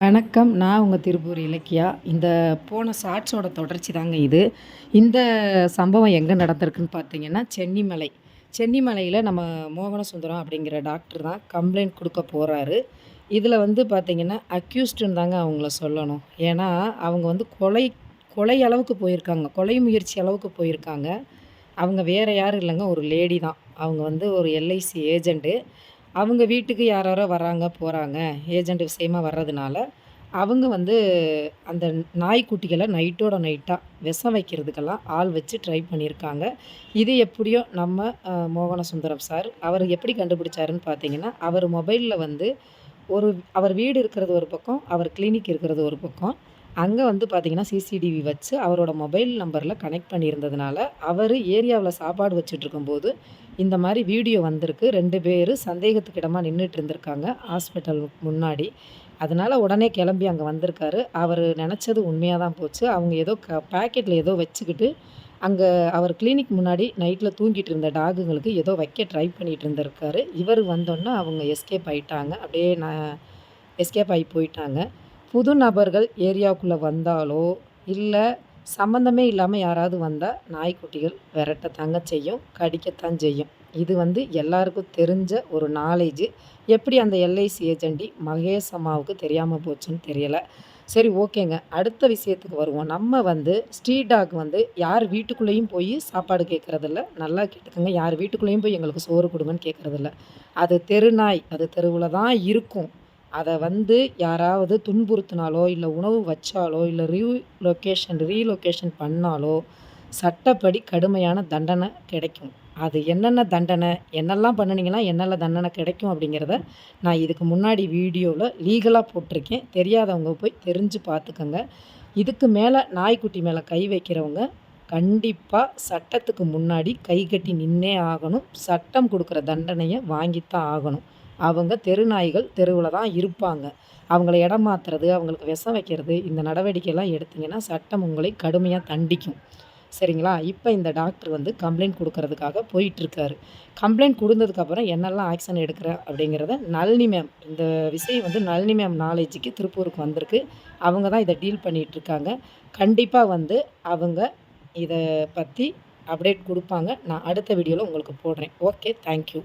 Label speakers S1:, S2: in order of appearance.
S1: வணக்கம். நான் உங்கள் திருப்பூர் இலக்கியா. இந்த போன ஷார்ட்ஸோட தொடர்ச்சி தாங்க இது. இந்த சம்பவம் எங்கே நடந்திருக்குன்னு பார்த்தீங்கன்னா, சென்னிமலை. சென்னிமலையில் நம்ம மோகனசுந்தரம் அப்படிங்கிற டாக்டர் தான் கம்ப்ளைண்ட் கொடுக்க போகிறாரு இதில் வந்து பார்த்திங்கன்னா அக்யூஸ்டுன்னு தாங்க அவங்கள சொல்லணும். ஏன்னா, அவங்க வந்து கொலை கொலை அளவுக்கு போயிருக்காங்க. கொலை முயற்சி அளவுக்கு போயிருக்காங்க. அவங்க வேறு யாரும் இல்லைங்க ஒரு லேடி தான். அவங்க வந்து ஒரு எல்ஐசி ஏஜென்ட்டு. அவங்க வீட்டுக்கு யார் யாரோ வராங்க, போகிறாங்க ஏஜெண்ட் விஷயமா வர்றதுனால, அவங்க வந்து அந்த நாய்க்குட்டிகளை நைட்டோட நைட்டாக விஷம் வைக்கிறதுக்கெல்லாம் ஆள் வச்சு ட்ரை பண்ணியிருக்காங்க. இது எப்படியோ நம்ம மோகன மோகனசுந்தரம் சார், அவர் எப்படி கண்டுபிடிச்சாருன்னு பார்த்தீங்கன்னா, அவர் மொபைலில் வந்து ஒரு அவர் வீடு இருக்கிறது ஒரு பக்கம், அவர் கிளினிக் இருக்கிறது ஒரு பக்கம். அங்கே வந்து பார்த்திங்கன்னா சிசிடிவி வச்சு அவரோட மொபைல் நம்பரில் கனெக்ட் பண்ணியிருந்ததுனால, அவர் ஏரியாவில் சாப்பாடு வச்சுட்ருக்கும்போது, இந்த மாதிரி வீடியோ வந்திருக்கு. ரெண்டு பேர் சந்தேகத்துக்கிடமாக நின்றுட்டு இருந்திருக்காங்க, ஹாஸ்பிட்டல் முன்னாடி. அதனால உடனே கிளம்பி அங்கே வந்திருக்காரு. அவர் நினச்சது உண்மையாக தான் போச்சு. அவங்க ஏதோ க பேக்கெட்டில் ஏதோ வச்சுக்கிட்டு, அங்கே அவர் கிளினிக் முன்னாடி நைட்டில் தூங்கிட்டு இருந்த டாகுங்களுக்கு ஏதோ வைக்க ட்ரை பண்ணிகிட்டு இருந்திருக்காரு. இவரு வந்தோன்னே அவங்க எஸ்கேப் ஆகிட்டாங்க அப்படியே நான் எஸ்கேப் ஆகி போயிட்டாங்க. புது நபர்கள் ஏரியாவுக்குள்ளே வந்தாலோ, இல்லை சம்மந்தமே இல்லாமல் யாராவது வந்தால் நாய்க்குட்டிகள் விரட்டத்தாங்க செய்யும். கடிக்கத்தான் செய்யும். இது வந்து எல்லாருக்கும் தெரிஞ்ச ஒரு நாலேஜு எப்படி அந்த எல்ஐசி ஏஜென்டி மகேஷ் அம்மாவுக்கு தெரியாமல் போச்சுன்னு தெரியலை சரி ஓகேங்க. அடுத்த விஷயத்துக்கு வருவோம். நம்ம வந்து ஸ்ட்ரீட் டாக் வந்து யார் வீட்டுக்குள்ளேயும் போய் சாப்பாடு கேட்கறதில்ல. நல்லா கேட்டுக்கோங்க யார் வீட்டுக்குள்ளேயும் போய் எங்களுக்கு சோறு கொடுங்கன்னு கேட்கறதில்ல. அது தெருநாய். அது தெருவில் தான் இருக்கும். அதை வந்து யாராவது துன்புறுத்தினாலோ இல்லை உணவு வச்சாலோ, இல்ல ரீலொகேஷன் ரீலொக்கேஷன் பண்ணாலோ, சட்டப்படி கடுமையான தண்டனை கிடைக்கும். அது என்னென்ன தண்டனை, என்னெல்லாம் பண்ணுனீங்கன்னா, என்னெல்லாம் தண்டனை கிடைக்கும் அப்படிங்கிறத, நான் இதுக்கு முன்னாடி வீடியோவில் லீகலாக போட்டிருக்கேன். தெரியாதவங்க போய் தெரிஞ்சு பார்த்துக்கோங்க இதுக்கு மேலே நாய்க்குட்டி மேலே கை வைக்கிறவங்க, கண்டிப்பாக சட்டத்துக்கு முன்னாடி கை கட்டி நின்னே ஆகணும். சட்டம் கொடுக்குற தண்டனையை வாங்கித்தான் ஆகணும். அவங்க தெருநாய்கள் தெருவில் தான் இருப்பாங்க. அவங்கள இடம் மாற்றுறது அவங்களுக்கு விஷம் வைக்கிறது, இந்த நடவடிக்கைலாம் எடுத்திங்கன்னா சட்டம் உங்களை கடுமையாக தண்டிக்கும். சரிங்களா? இப்போ இந்த டாக்டர் வந்து கம்ப்ளைண்ட் கொடுக்கறதுக்காக போயிட்டுருக்காரு. கம்ப்ளைண்ட் கொடுத்ததுக்கப்புறம் என்னெல்லாம் ஆக்ஷன் எடுக்கிறேன் அப்படிங்கிறத நளினி மேம் இந்த விஷயம் வந்து நளினி மேம் நாலேஜுக்கு திருப்பூருக்கு வந்திருக்கு. அவங்க தான் இதை டீல் பண்ணிகிட்ருக்காங்க கண்டிப்பாக வந்து அவங்க இதை பற்றி அப்டேட் கொடுப்பாங்க நான் அடுத்த வீடியோவில் உங்களுக்கு போடுறேன். ஓகே. Thank you.